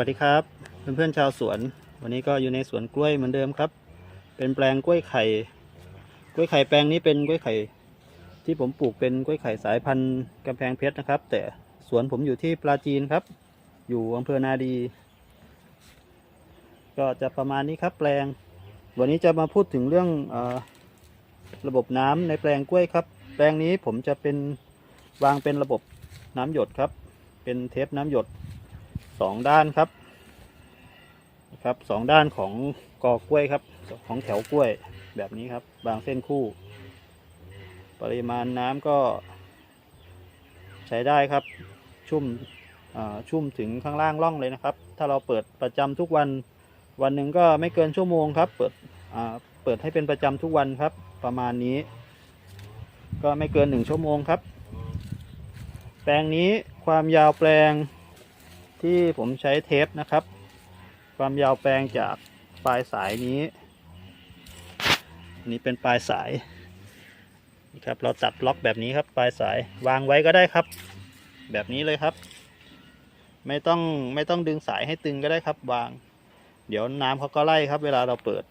วัสดีครับ เพื่อนๆชาวสวน วันนี้ก็อยู่ในสวนกล้วยเหมือนเดิมครับ เป็นแปลงกล้วยไข่ กล้วยไข่แปลงนี้เป็นกล้วยไข่ ที่ผมปลูกเป็นกล้วยไข่สายพันธุ์กำแพงเพชรนะครับ แต่สวนผมอยู่ที่ปราจีนครับ อยู่อำเภอนาดี ก็จะประมาณนี้ครับแปลง วันนี้จะมาพูดถึงเรื่องอระบบน้ำในแปลงกล้วยครับ แปลงนี้ผมจะเป็นวางเป็นระบบน้ำหยดครับ เป็นเทปน้ำหยด สองด้านครับนะครับสองด้านของกอกล้วยครับ ของแถวกล้วยแบบนี้ครับ บางเส้นคู่ ปริมาณน้ำก็ ใช้ได้ครับ ชุ่มอ่าชุ่มถึงข้างล่างร่องเลยนะครับ ถ้าเราเปิดประจำทุกวันวันหนึ่งก็ไม่เกินชั่วโมงครับ เปิดอ่าเปิดให้เป็นประจำทุกวันครับ ประมาณนี้ ก็ไม่เกินหนึ่งชั่วโมงครับ แปลงนี้ความยาวแปลง ที่ผมใช้เทปนะครับ ความยาวแปลงจากปลายสายนี้นนี้เป็นปลายสายนี่ครับเราตัดล็อกแบบนี้ครับ ปลายสายวางไว้ก็ได้ครับ แบบนี้เลยครับ ไม่ต้องไม่ต้องดึงสายให้ตึงก็ได้ครับ วาง เดี๋ยวน้ำเขาก็ไล่ครับ เวลาเราเปิด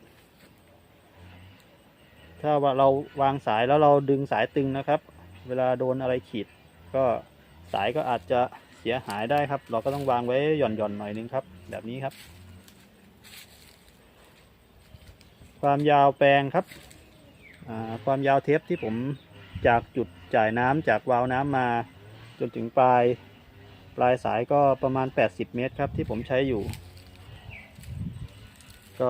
ถ้าว่าเราวางสายแล้วเราดึงสายตึงนะครับ เวลาโดนอะไรขีด ก็สายก็อาจจะ สียหายได้ครับ เราก็ต้องวางไว้หย่อนๆหน่อยนึงครับ แบบนี้ครับ ความยาวแปลงครับความยาวเทปที่ผมจากจุดจ่ายน้ำจากวาล์วน้ำมา จนถึงปลายปลายสายก็ประมาณ 80 เมตรครับ ที่ผมใช้อยู่ ก็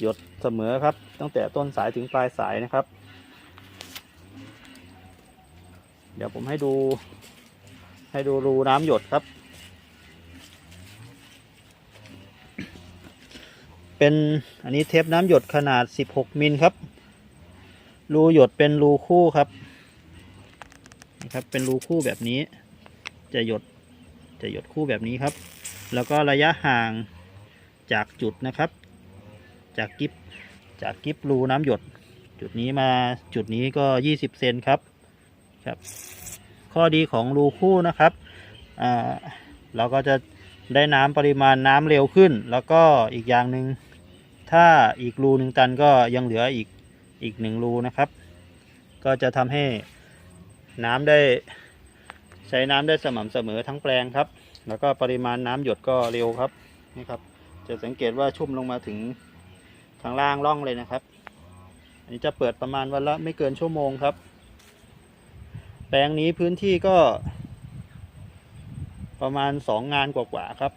หยดเสมอครับ ตั้งแต่ต้นสายถึงปลายสายนะครับ เดี๋ยวผมให้ดู ให้ดูรูน้ำหยดครับ เป็นอันนี้เทปน้ำหยดขนาด 16 มิลครับ รูหยดเป็นรูคู่ครับนะครับ เป็นรูคู่แบบนี้ จะหยด จะหยดคู่แบบนี้ครับ แล้วก็ระยะห่างจากจุดนะครับ จากกิฟจากกิฟรูน้ำหยด จุดนี้มาจุดนี้ก็ 20 เซนครับ ครับ ข้อดีของรูคู่นะครับเราก็จะได้น้ำปริมาณน้ำเร็วขึ้น แล้วก็อีกอย่างหนึ่งถ้าอีกรูหนึ่งตันก็ยังเหลืออีกอีกหนึ่งรูนะครับ ก็จะทำให้น้ำได้ใช้น้ำได้สม่ำเสมอทั้งแปลงครับ แล้วก็ปริมาณน้ำหยดก็เร็วครับนี่ครับ จะสังเกตว่าชุ่มลงมาถึงข้างล่างร่องเลยนะครับ อันนี้จะเปิดประมาณวันละไม่เกินชั่วโมงครับ แปลงนี้พื้นที่ก็ ประมาณสองงานกว่าๆครับ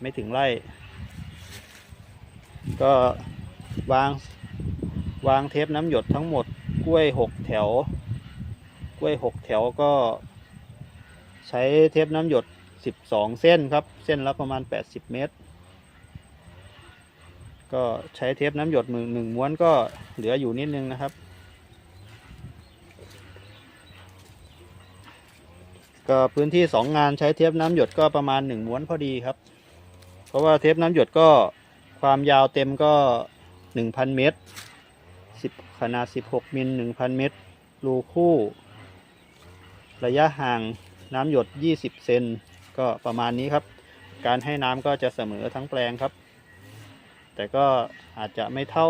ไม่ถึงไร่ ก็วางวางเทปน้ำหยดทั้งหมดกล้วยหกแถว กล้วยหกแถวก็ใช้เทปน้ำหยดสิบสองเส้นครับ เส้นละประมาณแปดสิบเมตร ก็ใช้เทปน้ำหยดมือหนึ่งม้วนก็เหลืออยู่นิดนึงนะครับ ก็พื้นที่สองงานใช้เทปน้ำหยดก็ประมาณหนึ่งม้วนพอดีครับ เพราะว่าเทปน้ำหยดก็ความยาวเต็มก็หนึ่งพันเมตรขนาดสิบหกมิลหนึ่งพันเมตร รูคู่ ระยะห่างน้ำหยดยี่สิบเซนก็ประมาณนี้ครับ การให้น้ำก็จะเสมอทั้งแปลงครับ แต่ก็อาจจะไม่เท่า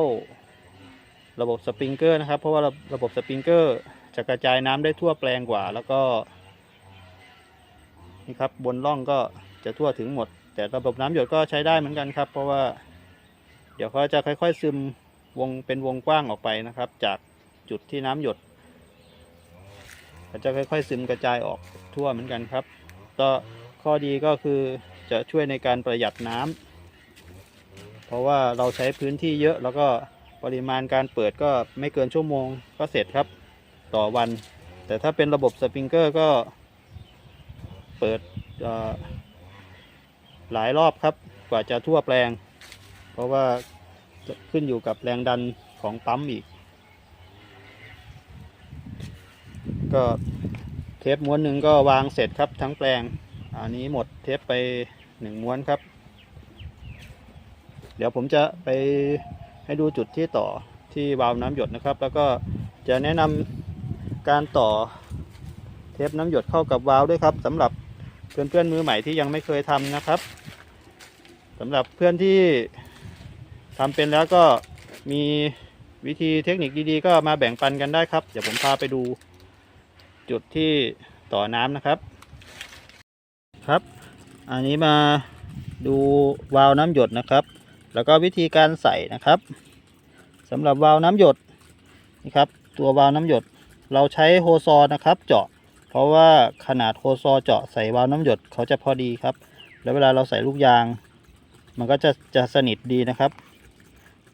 ระบบสปริงเกอร์นะครับ เพราะว่าระระบบสปริงเกอร์จะกระจายน้ำได้ทั่วแปลงกว่า แล้วก็ นี่ครับบนร่องก็จะทั่วถึงหมด แต่ระบบน้ำหยดก็ใช้ได้เหมือนกันครับ เพราะว่า เดี๋ยวเขาจะค่อย ๆ ซึมวงเป็นวงกว้างออกไปนะครับ จากจุดที่น้ำหยดก็จะค่อย ๆ ซึมกระจายออกทั่วเหมือนกันครับ ก็ข้อดีก็คือจะช่วยในการประหยัดน้ำเพราะว่าเราใช้พื้นที่เยอะแล้วก็ปริมาณการเปิดก็ไม่เกินชั่วโมงก็เสร็จครับ ต่อวัน แต่ถ้าเป็นระบบสปริงเกอร์ก็ ปิดหลายรอบครับ กว่าจะทั่วแปลง เพราะว่าจะขึ้นอยู่กับแรงดันของปั๊มอีก ก็เทปม้วนหนึ่งก็วางเสร็จครับทั้งแปลง อันนี้หมดเทปไปหนึ่งม้วนครับ เดี๋ยวผมจะไปให้ดูจุดที่ต่อที่วาล์วน้ำหยดนะครับ แล้วก็จะแนะนำการต่อเทปน้ำหยดเข้ากับวาล์วด้วยครับสำหรับ เพื่อนๆมือใหม่ที่ยังไม่เคยทำนะครับสำหรับเพื่อนที่ทำเป็นแล้วก็มีวิธีเทคนิคดีๆ ก็มาแบ่งปันกันได้ครับ เดี๋ยวผมพาไปดูจุดที่ต่อน้ำนะครับ ครับ อันนี้มาดูวาล์วน้ำหยดนะครับ แล้วก็วิธีการใส่นะครับสำหรับวาล์วน้ำหยดนี่ครับ ตัววาล์วน้ำหยด เราใช้โฮซอนะครับ เจาะ เพราะว่าขนาดโฮซอเจาะใส่วาล์วน้ำหยดเขาจะพอดีครับ แล้วเวลาเราใส่ลูกยาง มันก็จะจะสนิทดีนะครับ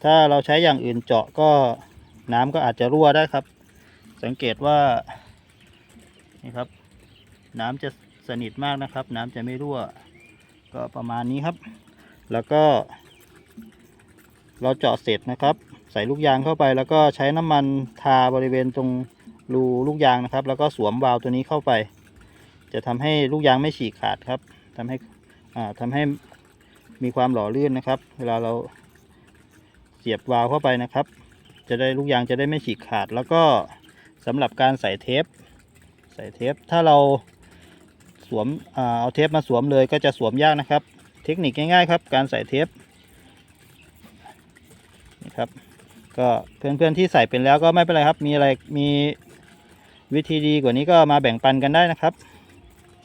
ถ้าเราใช้อย่างอื่นเจาะก็น้ำก็อาจจะรั่วได้ครับ สังเกตว่านี่ครับ น้ำจะสนิทมากนะครับ น้ำจะไม่รั่ว ก็ประมาณนี้ครับ แล้วก็ เราเจาะเสร็จนะครับ ใส่ลูกยางเข้าไปแล้วก็ใช้น้ำมันทาบริเวณตรง รูลูกยางนะครับ แล้วก็สวมวาล์วตัวนี้เข้าไป จะทำให้ลูกยางไม่ฉีกขาดครับทำให้อ่าทำให้มีความหล่อลื่นนะครับ เวลาเราเสียบวาล์วเข้าไปนะครับ จะได้ลูกยางจะได้ไม่ฉีกขาด แล้วก็สำหรับการใส่เทป ใส่เทป ถ้าเราสวมอ่าเอาเทปมาสวมเลยก็จะสวมยากนะครับ เทคนิคง่ายๆครับ การใส่เทปนี่ครับก็เพื่อนๆที่ใส่เป็นแล้วก็ไม่เป็นไรครับ มีอะไรมี วิธีดีกว่านี้ก็มาแบ่งปันกันได้นะครับ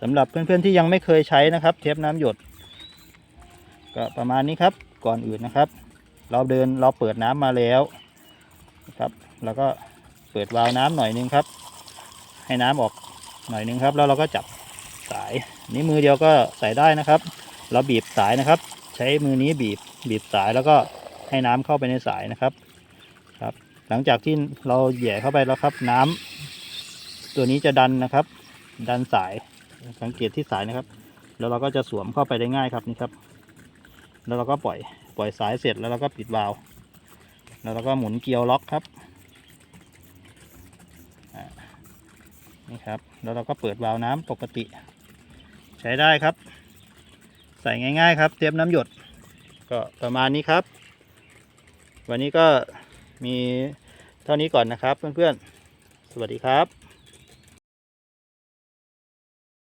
สำหรับเพื่อนๆที่ยังไม่เคยใช้นะครับ เทปน้ำหยด ก็ประมาณนี้ครับก่อนอื่นนะครับ เราเดินเราเปิดน้ำมาแล้วนะครับ แล้วก็เปิดวาล์วน้ำหน่อยนึงครับ ให้น้ำออกหน่อยนึงครับ แล้วเราก็จับสายนี้มือเดียวก็ใส่ได้นะครับ เราบีบสายนะครับ ใช้มือนี้บีบบีบสายแล้วก็ให้น้ำเข้าไปในสายนะครับครับ หลังจากที่เราแหย่เข้าไปแล้วครับน้ำ ตัวนี้จะดันนะครับ ดันสายสังเกตที่สายนะครับ แล้วเราก็จะสวมเข้าไปได้ง่ายครับนี่ครับ แล้วเราก็ปล่อยปล่อยสายเสร็จแล้วเราก็ปิดวาล์วแล้วเราก็หมุนเกลียวล็อกครับนี่ครับ แล้วเราก็เปิดวาล์วน้ำปกติ ใช้ได้ครับ ใส่ง่าย ๆ ครับ เตรียมน้ำหยด ก็ประมาณนี้ครับ วันนี้ก็มีเท่านี้ก่อนนะครับเพื่อนๆ สวัสดีครับ